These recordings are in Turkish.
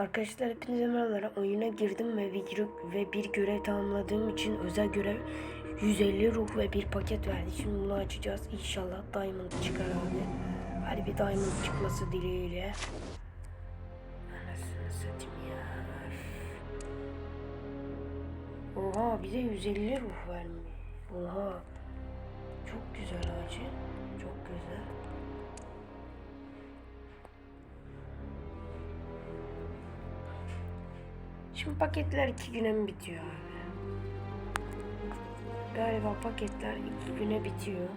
Arkadaşlar hepinize merhabalar. Oyuna girdim ve bir, ve bir görev tamamladığım için özel görev 150 ruh ve bir paket verdi. Şimdi bunu açacağız. İnşallah diamond çıkar abi. Hadi bir diamond çıkması dileğiyle. Anasını satayım ya. Oha bize 150 ruh vermiş. Oha. Çok güzel acı. Şimdi paketler iki güne mi bitiyor abi? Galiba paketler iki güne bitiyor.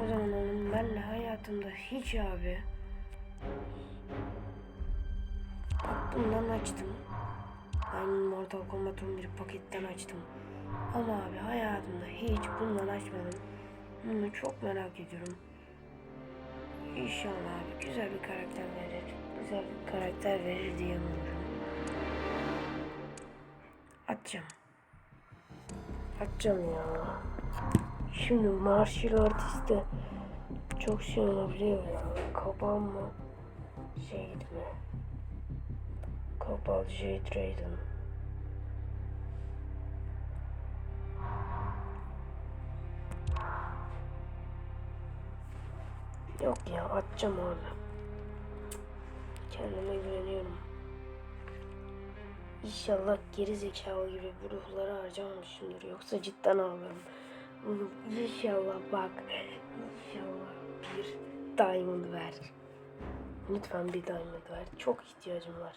O zaman onun benle hayatımda hiç abi. Bak bundan açtım. Ben Mortal Kombat 11 paketten açtım. Ama abi hayatımda hiç bundan açmadım. Bunu çok merak ediyorum. İnşallah abi güzel bir karakter verir. Güzel bir karakter verir diye umuyorum. Atacağım. Atacağım ya. Şimdi martial artiste çok şey olabiliyor ya. Kabal mı? Jade mi? Kabal Jade Yok ya atacağım abi. Kendime güveniyorum. İnşallah geri zekalı gibi bu ruhları harcamamışımdır. Yoksa cidden ağlarım. İnşallah bak. İnşallah bir diamond ver. Lütfen bir diamond ver. Çok ihtiyacım var.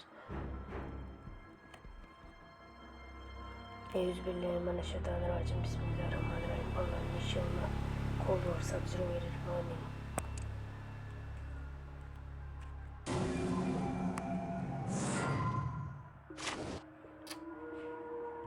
Euzubillahimineşşeytanirracim. Bismillahirrahmanirrahim. Allah'ım inşallah. Kol var, sabzırı verir. Amin.